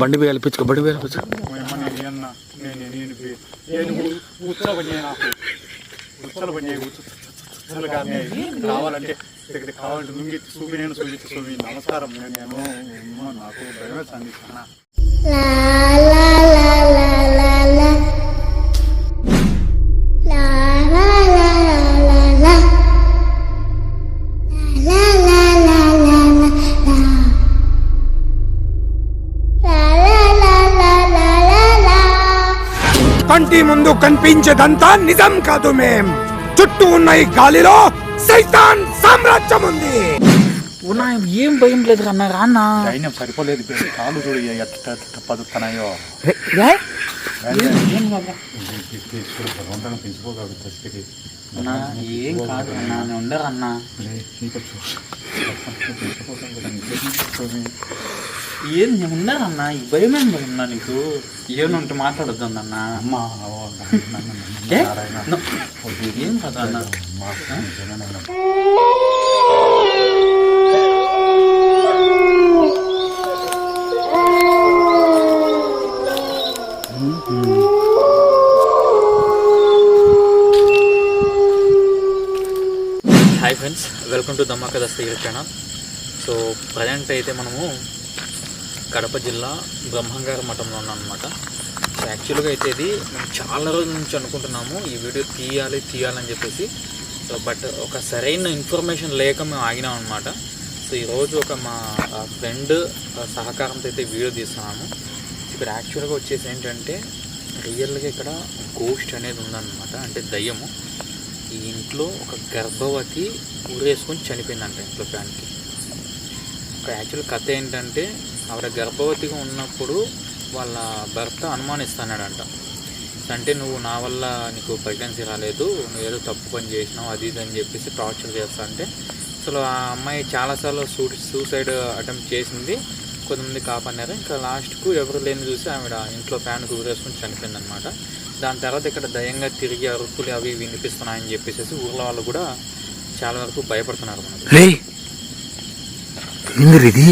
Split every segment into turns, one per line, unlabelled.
బండి మీద కల్పించుకో బండి మీద కల్పించు
నేను నాకు కావాలంటే ఇక్కడ కావాలంటే చూపి నేను చూపించి చూపి నమస్కారం నేను ఏమో నాకు భయమే సంధిస్తాను
కనిపించేదంతా నిజం కాదు మేం చుట్టూ ఉన్న ఈ గాలిలో సైతాన్ సామ్రాజ్యం ఉంది.
ఉన్నా ఏం భయం లేదు అన్న రాన్న
ధైర్యం సరిపోలేదు కాలు చూడు పదుతున్నాయో
ఏం కాదు అన్నా నేను ఉండరు అన్నా? ఏం నేను ఉండరు అన్నా? ఈ భయం ఏం భయం అన్నా నీకు? ఏమైనా ఉంటే మాట్లాడొద్దు అన్న.
అమ్మ.
ఏం? కాదు అన్న. Hi friends welcome to Dammakka Dastagiri channel. So present అయితే మనము కడప జిల్లా బ్రహ్మంగార మఠంలో ఉన్నాం అనమాట సో యాక్చువల్గా అయితే ఇది మేము చాలా రోజుల నుంచి అనుకుంటున్నాము ఈ వీడియో తీయాలి తీయాలని చెప్పేసి. సో బట్ ఒక సరైన ఇన్ఫర్మేషన్ లేక మేము ఆగినాం అనమాట సో ఈరోజు ఒక మా ఫ్రెండ్ సహకారంతో అయితే వీడియో తీస్తున్నాము. ఇక్కడ యాక్చువల్గా వచ్చేసి ఏంటంటే రియల్గా ఇక్కడ గోస్ట్ అనేది ఉందన్నమాట. అంటే దయ్యము. ఈ ఇంట్లో ఒక గర్భవతి ఊరేసుకొని చనిపోయిందంట ఇంట్లో ఫ్యాన్కి ఒక యాక్చువల్ కథ ఏంటంటే ఆవిడ గర్భవతిగా ఉన్నప్పుడు వాళ్ళ భర్త అనుమానిస్తున్నాడంట. అంటే నువ్వు నా వల్ల నీకు ప్రెగ్నెన్సీ రాలేదు నువ్వు ఏదో తప్పు పని చేసినావు అది ఇది అని చెప్పేసి టార్చర్ చేస్తా అంటే అసలు ఆ అమ్మాయి చాలాసార్లు సూ సూసైడ్ అటెంప్ట్ చేసింది. కొంతమంది కాపాడినారు. ఇంకా లాస్ట్కు ఎవరు లేని చూసి ఆవిడ ఇంట్లో ఫ్యాన్ ఊరేసుకొని చనిపోయింది అనమాట దాని తర్వాత ఇక్కడ దయంగా తిరిగి అరుపులు అవి వినిపిస్తున్నాయని చెప్పేసి ఊర్లో వాళ్ళు కూడా చాలా వరకు భయపడుతున్నారు
ఇది?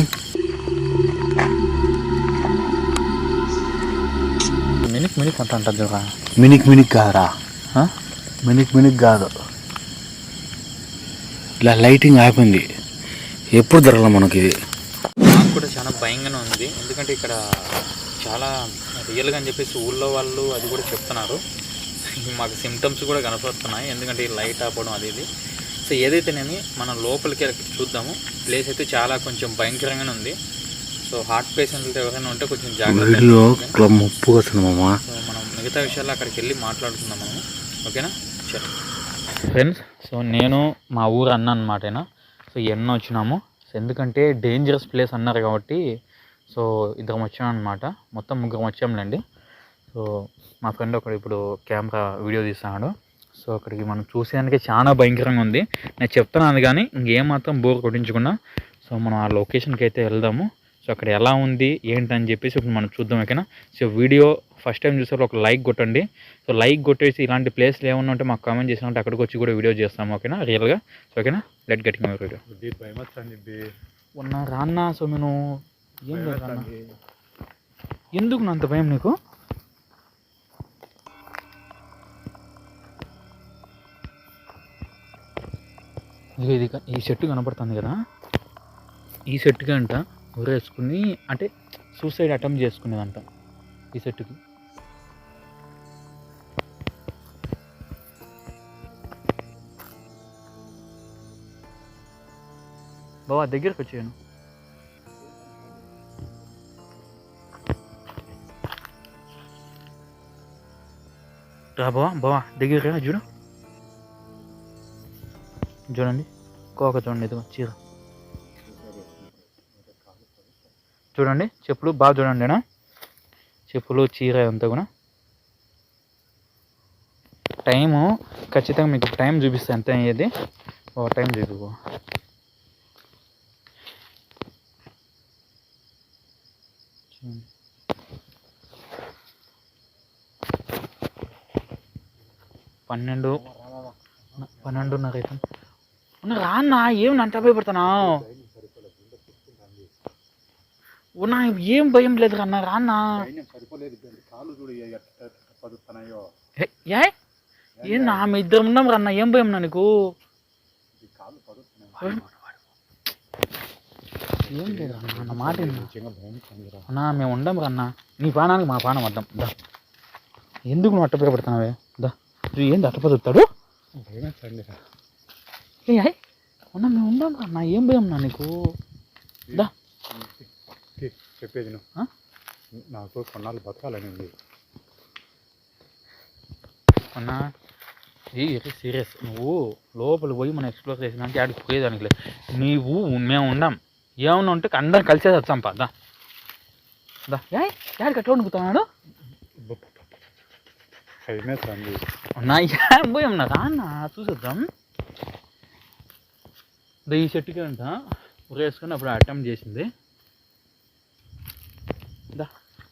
మినిక్ మినిక్ అంత అంటారు చూడరా
మినిక్ మినిక్ కాదురా. మినిక్ మినిక్ కాదు. ఇలా లైటింగ్ ఆపింది ఎప్పుడు జరగల మనకి ఇది?
నాకు చాలా భయంగానే ఉంది. ఎందుకంటే ఇక్కడ చాలా రియల్గా అని చెప్పేసి ఊళ్ళో వాళ్ళు అది కూడా చెప్తున్నారు. మాకు సిమ్టమ్స్ కూడా కనపడుతున్నాయి. ఎందుకంటే ఈ లైట్ ఆపడం అది ఇది. సో ఏదైతేనేమి మనం లోపలికి వెళ్ళి చూద్దాము ప్లేస్ అయితే చాలా కొంచెం భయంకరంగానే ఉంది. సో హార్ట్ పేషెంట్లు ఎవరైనా ఉంటే కొంచెం జాగ్రత్త
ముప్పు
సో మనం మిగతా విషయాలు అక్కడికి వెళ్ళి మాట్లాడుకుందాం మనము ఓకేనా? సరే. ఫ్రెండ్స్ సో నేను మా ఊరు అన్న అనమాటేనా సో ఎన్న వచ్చినాము. ఎందుకంటే డేంజరస్ ప్లేస్ అన్నారు కాబట్టి సో ఇద్దరం వచ్చామన్నమాట మొత్తం ముగ్గురం వచ్చాంలేండి. సో మా ఫ్రెండ్ ఒకడు ఇప్పుడు కెమెరా వీడియో తీస్తున్నాడు. సో అక్కడికి మనం చూసేదానికి చాలా భయంకరంగా ఉంది. నేను చెప్తున్నాను కానీ ఇంకేమాత్రం బోర్ కొట్టించకుండా సో మనం ఆ లొకేషన్కి అయితే వెళ్దాము. సో అక్కడ ఎలా ఉంది ఏంటని చెప్పేసి ఇప్పుడు మనం చూద్దాం ఎక్కడ సో వీడియో ఫస్ట్ టైం చూసారు ఒక లైక్ కొట్టండి. సో లైక్ కొట్టేసి ఇలాంటి ప్లేస్లు ఏమన్నా ఉంటే మాకు కామెంట్ చేసినట్టు అక్కడికి వచ్చి కూడా వీడియో చేస్తాము ఓకేనా? రియల్గా. సో ఓకేనా? Let get my video. ఉన్న రాన్న సో నేను ఏం. ఎందుకు నా అంత భయం నీకు? ఇది ఈ చెట్టు కనపడుతుంది కదా? ఈ చెట్టుకి అంట ఊరేసుకుని అంటే సూసైడ్ అటెంప్ట్ చేసుకునేదంట ఈ చెట్టుకి బావా దగ్గరికి వచ్చాను రా బావా బావా దగ్గరికి రా చూడు. చూడండి కోక చూడండి ఇదిగో చీర. చూడండి చెప్పులు బాగా చూడండి చెప్పులు చీర అంతా కూడా. టైము ఖచ్చితంగా మీకు టైం చూపిస్తాను ఎంత అయ్యేది? ఓ టైం చూపి బావ. చూడండి. పన్నెండు. పన్నెండున్నర అయితే ఉన్న రాన్న ఏం నంట భయపడుతున్నావు ఉన్న ఏం భయం లేదు అన్న రాన్నా. ఏ, నా మీ ఇద్దరు ఉన్నాం రన్న ఏం భయం నా నీకు? ఏం లేదు అన్న నా మాట అన్నా మేము ఉండం రన్న నీ ప్రాణానికి మా ప్రాణం అడ్డం. దా. ఎందుకు నువ్వు అట్టపడతావే దా. ఇది ఏంది ఏ ఏ, అన్నా మేము ఉండం రన్న ఏం భయం నా నీకు? దా.
చెప్పేది నువ్వు? నాకు కొన్నాళ్ళు బతకాలని ఉంది.
అన్నా ఇది సీరియస్. నువ్వు లోపల పోయి మనం ఎక్స్ప్లోర్ చేసినాక ఆడికి పోయేదానికి లేదు. నీవు మేము ఉండం. ఏమన్నా ఉంటే అందరం కలిసే వచ్చాం పా దా. దా ఏ యాడికి అట్లా వండుకుతున్నాడు నా ఏం పోయాం నా రాన్న చూసేద్దాం. దా ఈ చెట్టుకి అంట ఉరేసుకొని అప్పుడు అటెంప్ట్ చేసింది. దా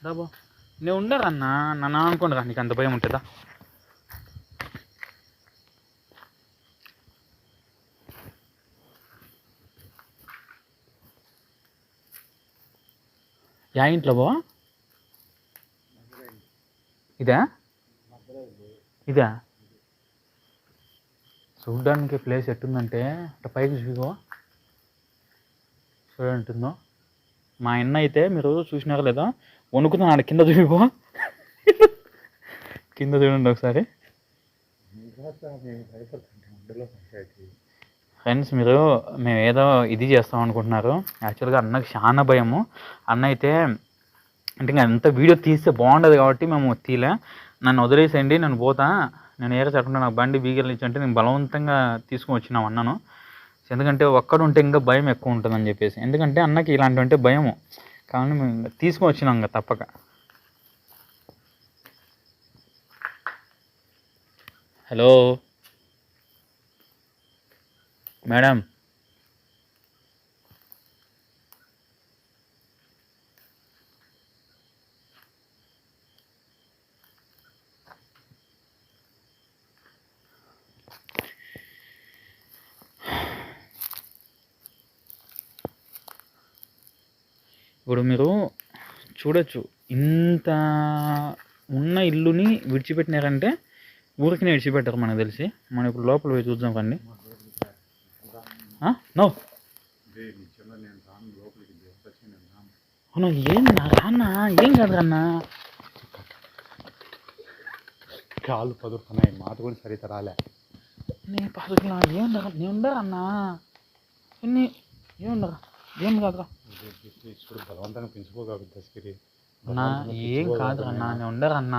దా బా. నేను ఉండరన్నా? నన్ను అనుకోండి నీకు అంత భయం ఉంటుందా యా ఇంట్లో బా ఇదా? ఇదా? చూడడానికి ప్లేస్ ఎట్టుందంటే అట్ట పైకి చూసుకో చూడంటుందో మా అన్న అయితే మీరు చూసినారా లేదా? వణుకుతున్నాడు కింద చూసుకో కింద చూడండి ఒకసారి. ఫ్రెండ్స్ మీరు మేము ఏదో ఇది చేస్తాం అనుకుంటున్నారు. యాక్చువల్గా అన్నకు చాలా భయము. అన్న అయితే అంటే ఇంకా అంత వీడియో తీస్తే బాగుండదు కాబట్టి మేము తీలే. నన్ను వదిలేసేయండి నేను పోతా. నేను ఏరే చెప్పకుండా నాకు బండి బీగలు ఇచ్చి అంటే నేను బలవంతంగా తీసుకొని వచ్చినాం అన్నను. ఎందుకంటే ఒక్కడు ఉంటే ఇంకా భయం ఎక్కువ ఉంటుందని చెప్పేసి. ఎందుకంటే అన్నకి ఇలాంటివి అంటే భయము. కానీ మేము తీసుకుని తీసుకొని వచ్చినాం ఇంకా తప్పక. Hello madam. ఇప్పుడు మీరు చూడొచ్చు ఇంత ఉన్న ఇల్లుని విడిచిపెట్టినారంటే ఊరికినే విడిచిపెట్టారు మనకు తెలిసి. మనం ఇప్పుడు లోపల పోయి చూద్దాం కండి నో.
రాను
అవును ఏం నా రాన్న ఏం కాదు అన్న
కాళ్ళు పదురుతున్నాయి మాట కూడా సరిత రాలే.
నీ పసుకులా ఏం నేను ఉండరా అన్న? ఎన్ని ఏముండరా ఏం కాదురా?
ఇప్పుడు బలవంతంగా పెంచుకోగలదు దశగిరి.
అన్నా ఏం కాదు అన్న నేను ఉండరా అన్న?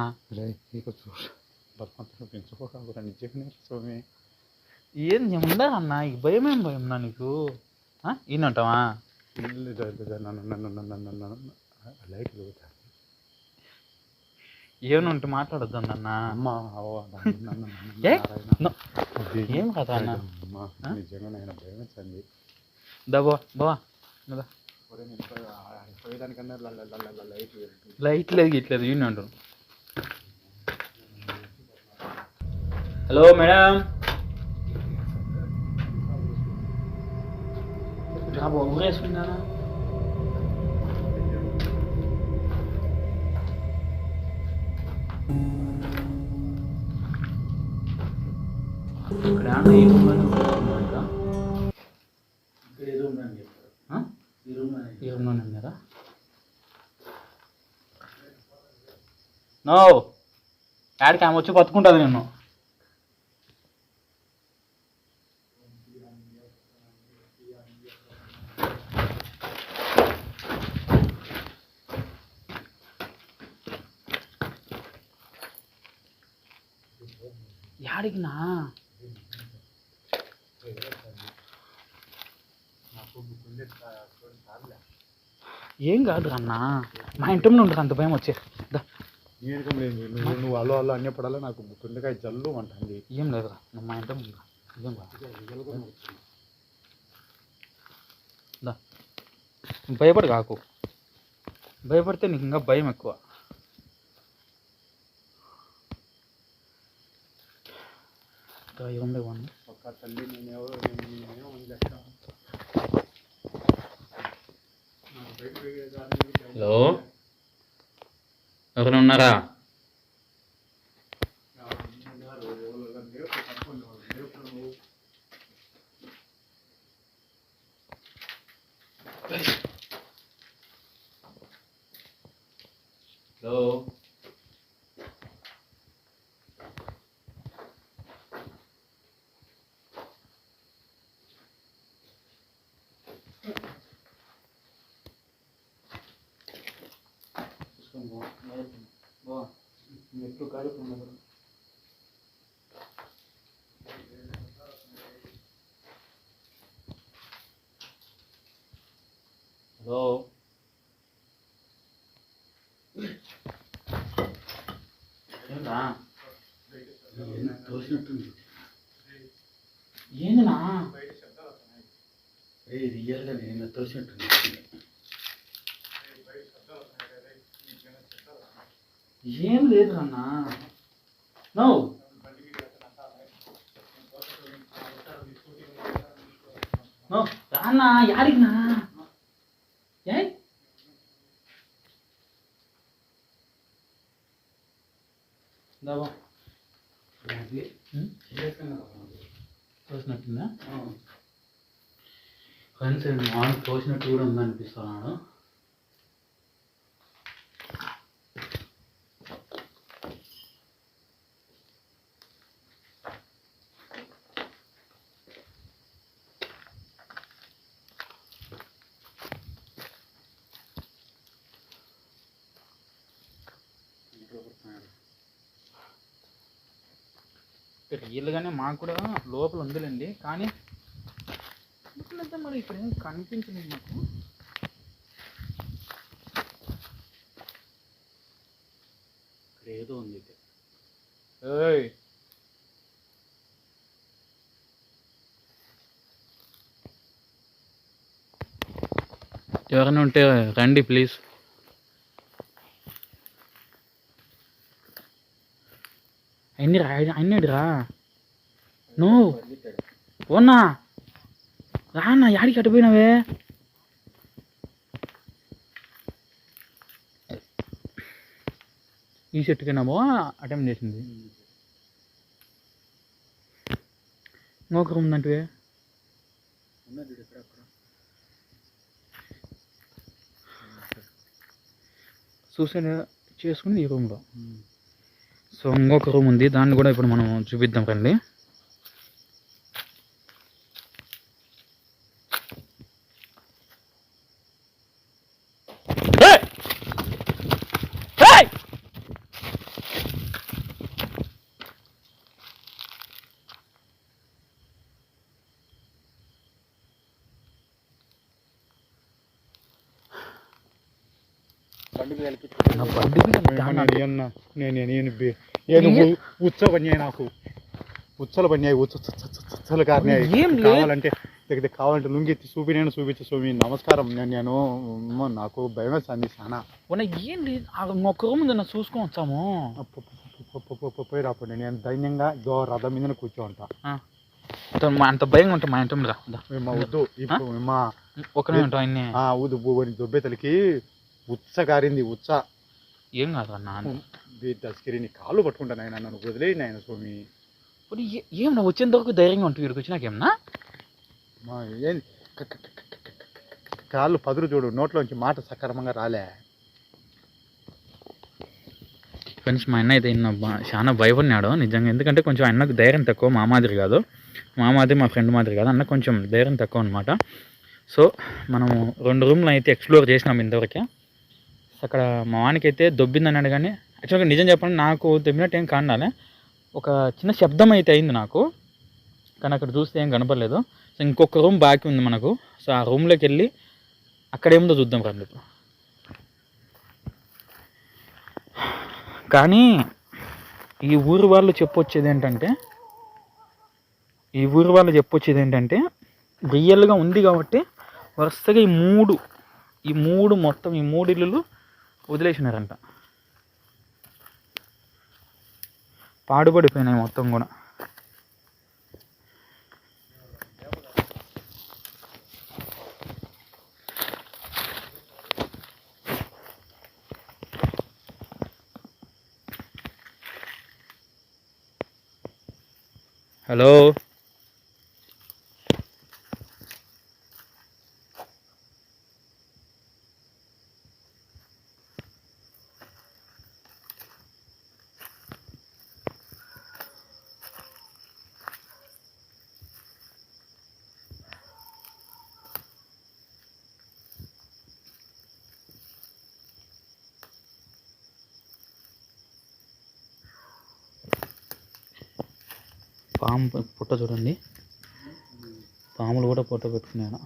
బలవంతంగా పెంచుకోగలరా నిజంగా స్వామి.
ఏం ఉండరా అన్న? ఈ భయం ఏం భయం నా నీకు? ఈయనంటావా ఏమనుంటే మాట్లాడొద్దు అన్న. ఏ? కదా అన్న? బావా.
లైట్
లేదు ఇట్లేదు ఈయన అంటారు హలో మేడం. రాబో ఊరేసుకున్నా ఇక్కడ ఏమన్నా ఈ రూమ్లోనే ఉంటుందంట ఆ? ఈ రూమ్లోనే ఉన్నారా నో యాడికి ఆమె వచ్చి బతుకుంటుంది నిన్ను ఏం కాదు అన్న. మా ఇంటి ఉంటుంది అంత భయం వచ్చే.
లేదు నువ్వు నువ్వు అలో అలో అన్నప్పుడల్లా నాకు గుండెకాయ జల్లు అంటుంది.
ఏం లేదురా నువ్వు మా ఇంటి ముందు. ఏం కాదు. భయపడు కాకు. భయపడితే నీకు ఇంకా భయం ఎక్కువ. లేవన్నా
ఒక్క తల్లి నేను ఎవరు
హలో? ఎవరైనా ఉన్నారా హలో హలో ఏంటా ఏందినా
రియల్గా నేను తోసినట్టుంది
ఏం లేదు అన్న నో. నో. రాన్నా యాడికినా ఏ? తోసినట్టుందా? ఫ్రెండ్స్ మార్నింగ్ తోసినట్టు కూడా ఉందనిపిస్తున్నాడు రియల్గానే మాకు కూడా లోపల ఉందిలేండి. కానీ ఎందుకంటే మరి ఇక్కడ ఏం కనిపించలేదు మాకు. ఇక్కడ ఏదో ఉంది ఏయ్. ఎవరైనా ఉంటే రండి ప్లీజ్. అన్ని రా అన్నాడు రా నువ్వు? ఓనా రానా యాడికి అటుపోయినావే ఈ చెట్టుకేనామో అటెంప్ట్ చేసింది ఇంకొక రూమ్ ఉందంటే సూసైడ్ చేసుకుంది ఈ రూమ్లో సో ఇంకొక రూమ్ ఉంది దాన్ని కూడా ఇప్పుడు మనం చూపిద్దాం రండి ఏయ్! ఏయ్! నా బండి మీద దాన్ని
నేను నేను నేను బి- నేను ఉ- ఉచ్చ పన్నాయి నాకు. ఉచ్చలు ఉచ్చ- ఉచ్చలు కారినాయి. కావాలంటే దగ్గర కావాలంటే లుంగి చూపి నేను చూపించు స్వామి నమస్కారం. నేను నాకు భయం వేస్తుంది చాలా
ఏం లేదు. ఆ ఇంకొక రూమ్ ఉంది నా చూసుకొని వచ్చాము
పోయి రాపండి. నేను ధైర్యంగా దో రథం మీద కూర్చో ఉంటా
అంత భయంగా ఉంటాం మా ఇంటి మీద.
మా వద్దు. మా
ఒక్కనే ఉంటాం అన్నీ
బువ్వని దొబ్బేతలకి ఉచ్చ కారింది ఉచ్చ
ఏం కాదు అన్న
దస్కిరిని కాళ్ళు పట్టుకుంటాను ఆయన నన్ను వదిలేయి నాయన స్వామి.
ఇప్పుడు ఏ- ఏం నా వచ్చేంత వరకు ధైర్యంగా ఉంటుంది వీడికి వచ్చినాకేమన్నా
మా ఏం కాళ్ళు పదురు చూడు నోట్లోంచి మాట సక్రమంగా రాలే.
ఫ్రెండ్స్ మా అన్న అయితే చాలా భయపడినాడు నిజంగా. ఎందుకంటే కొంచెం అన్నకు ధైర్యం తక్కువ మా మాదిరి కాదు. మా మాదిరి మా ఫ్రెండ్ మాదిరి కాదు అన్న కొంచెం ధైర్యం తక్కువ అనమాట సో మనము రెండు రూమ్లు అయితే ఎక్స్ప్లోర్ చేసినాం ఇంతవరకే. అక్కడ మా వానికి అయితే దొబ్బింది అన్నాడు కానీ యాక్చువల్గా నిజం చెప్పండి నాకు దొబ్బినట్టు ఏం కాండాలి ఒక చిన్న శబ్దం అయితే అయింది నాకు. కానీ అక్కడ చూస్తే ఏం కనపడలేదు. సో ఇంకొక రూమ్ బాకీ ఉంది మనకు. సో ఆ రూమ్లోకి వెళ్ళి అక్కడ ఏముందో చూద్దాం రండి ఇప్పుడు. కానీ ఈ ఊరు వాళ్ళు చెప్పొచ్చేది ఏంటంటే ఈ ఊరు వాళ్ళు చెప్పొచ్చేది ఏంటంటే రియల్గా ఉంది కాబట్టి వరుసగా ఈ మూడు ఈ మూడు మొత్తం ఈ మూడు ఇల్లులు వదిలేసినారంట. పాడుపడిపోయినాయి మొత్తం కూడా. హలో. పాము పుట్ట చూడండి. పాములు కూడా పుట్ట పెట్టుకున్నాను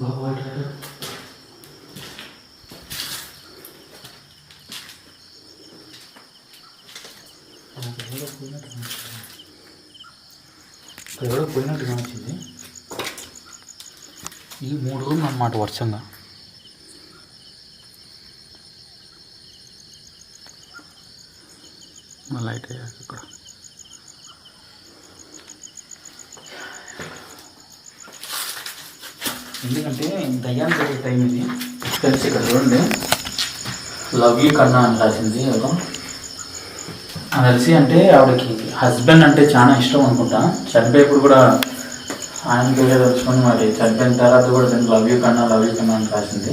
బాబు ఎవరో పోయినట్టు కానిచ్చింది. ఈ మూడు రోజులు అన్నమాట వర్షంగా. మళ్ళీ లైట్ అయ్యాక ఇక్కడ ఎందుకంటే దయ్యాన్ని పెట్టే టైం ఇది తెలిసి ఇక్కడ చూడండి లవ్లీ కన్నా అని రాసింది ఎవరో. నాకు తెలిసి అంటే ఆవిడకి హస్బెండ్ అంటే చాలా ఇష్టం అనుకుంటా. చనిపోయేప్పుడు కూడా ఆయన పేరే తెలుసుకొని మరి చనిపోయిన తర్వాత కూడా నేను లవ్ యూ కన్నా లవ్ యూ కన్నా అని రాసింది.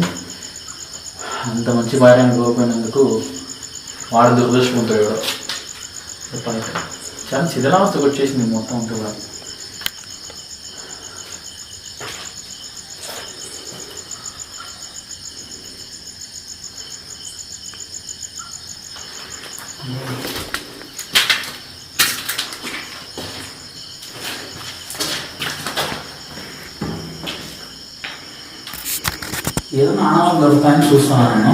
అంత మంచి భార్యను కోల్పోయినందుకు వాడు దురదృష్టం ఉంటాడు చాలా శిథిలావస్థకు వచ్చేసింది మొత్తం అంతా కూడా. ఏదైనా ఆనవాళ్ళు దొరుకుతాయని చూస్తున్నాను నేను.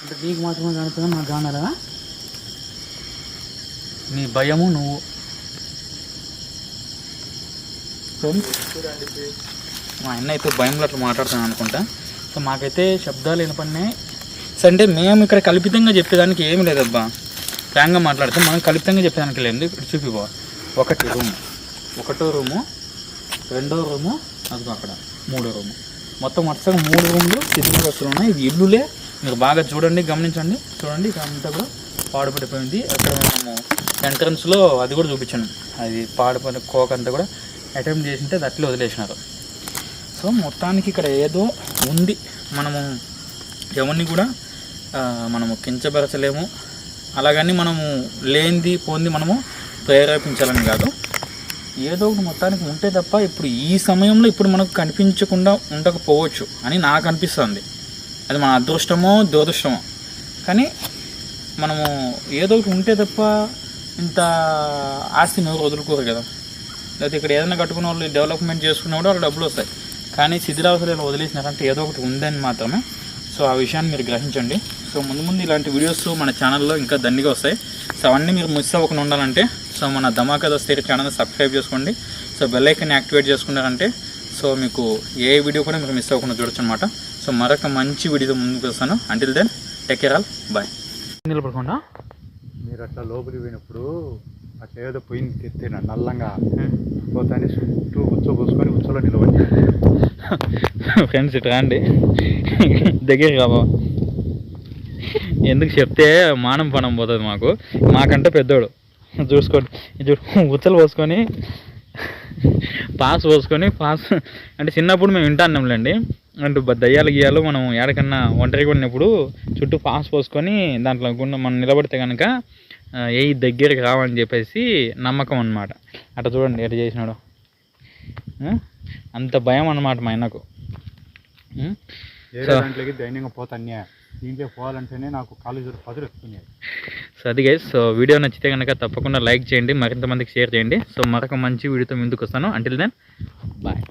అంటే నీకు మాత్రమే కనుక నాకు కానరా నీ భయము నువ్వు. మా అన్న అయితే భయంలో అట్లా మాట్లాడుతున్నాను అనుకుంటా. సో మాకైతే శబ్దాలు వినపడినాయి. సో అంటే మేము ఇక్కడ కల్పితంగా చెప్పేదానికి ఏమి లేదబ్బా. ఫ్రాంక్గా మాట్లాడితే మనం కల్పితంగా చెప్పేదానికి లేదు. ఇప్పుడు చూపిపో ఒకటి రూము. ఒకటో రూము రెండో రూము అదిగో అక్కడ మూడో రూము. మొత్తం మొత్తం మూడు రూమ్లు సిద్ధంగా వస్తువులు ఉన్నాయి. ఇది ఇల్లులే. మీరు బాగా చూడండి గమనించండి. చూడండి ఇక్కడ అంతా కూడా పాడుపడిపోయింది. అక్కడ మనము ఎంట్రన్స్లో అది కూడా చూపించాను. అది పాడుపడిన కోక్ అంతా కూడా అటెంప్ట్ చేసింటే అది అట్లే వదిలేసినారు. సో మొత్తానికి ఇక్కడ ఏదో ఉంది. మనము ఎవరిని కూడా మనము కించపరచలేము. అలాగని మనము లేనిది పోంది మనము ప్రేరేపించాలని కాదు. ఏదో ఒకటి మొత్తానికి ఉంటే తప్ప ఇప్పుడు ఈ సమయంలో ఇప్పుడు మనకు కనిపించకుండా ఉండకపోవచ్చు అని నాకు అనిపిస్తుంది. అది మన అదృష్టమో దురదృష్టమో. కానీ మనము ఏదో ఒకటి ఉంటే తప్ప ఇంత ఆస్తిని ఎవరు వదులుకోరు కదా. లేకపోతే ఇక్కడ ఏదైనా కట్టుకున్న వాళ్ళు డెవలప్మెంట్ చేసుకున్న కూడా వాళ్ళు డబ్బులు వస్తాయి. కానీ శిథిరావసరాలు వదిలేసినారంటే ఏదో ఒకటి ఉందని మాత్రమే సో ఆ విషయాన్ని మీరు గ్రహించండి. సో ముందు ముందు ఇలాంటి వీడియోస్ మన ఛానల్లో ఇంకా దండిగా వస్తాయి. సో అవన్నీ మీరు మిస్ అవ్వకుండా ఉండాలంటే సో మన ధమాకా దస్తే ఛానల్ సబ్స్క్రైబ్ చేసుకోండి. సో బెల్ ఐకన్ యాక్టివేట్ చేసుకున్నారంటే సో మీకు ఏ వీడియో కూడా మీరు మిస్ అవ్వకుండా చూడొచ్చు అనమాట సో మరొక మంచి వీడియోతో ముందుకు వస్తాను. Until then take care all bye నిలబడకుండా?
మీరు అట్లా లోపలికి పోయినప్పుడు అట్లా ఏదో పోయింది ఎత్తిన నల్లంగా పోతానే చుట్టూ ఉచ్చ పోసుకొని ఉచ్చలో నిలబడి.
ఫ్రెండ్స్ ఇటు రండి. దగ్గర కాబా ఎందుకు చెప్తే మానం పనం పోతుంది మాకు. మాకంటే పెద్దోడు. చూసుకోండి. ఇది ఉచ్చలు పోసుకొని పాస్ పోసుకొని పాస్. అంటే చిన్నప్పుడు మేము వింటాన్నాంలేండి. అంటే దయ్యాలు గీయాలు మనం ఎక్కడికన్నా ఒంటరిగా ఉన్నప్పుడు చుట్టూ పాస్ పోసుకొని దాంట్లో గుండె మనం నిలబడితే కనుక ఏ దగ్గరికి రావని చెప్పేసి నమ్మకం అన్నమాట. అట్లా చూడండి ఎట్లా చేసినాడు? అంత భయం అన్నమాట మా ఆయనకు.
దాంట్లోకి ధైర్యంగా పోతాన్యా దీంట్లో పోవాలంటేనే నాకు పదులు వస్తున్నాయి
సో అది గైస్ సో వీడియో నచ్చితే కనుక తప్పకుండా లైక్ చేయండి మరింత మందికి షేర్ చేయండి. సో మరొక మంచి వీడియోతో ముందుకు వస్తాను. Until then bye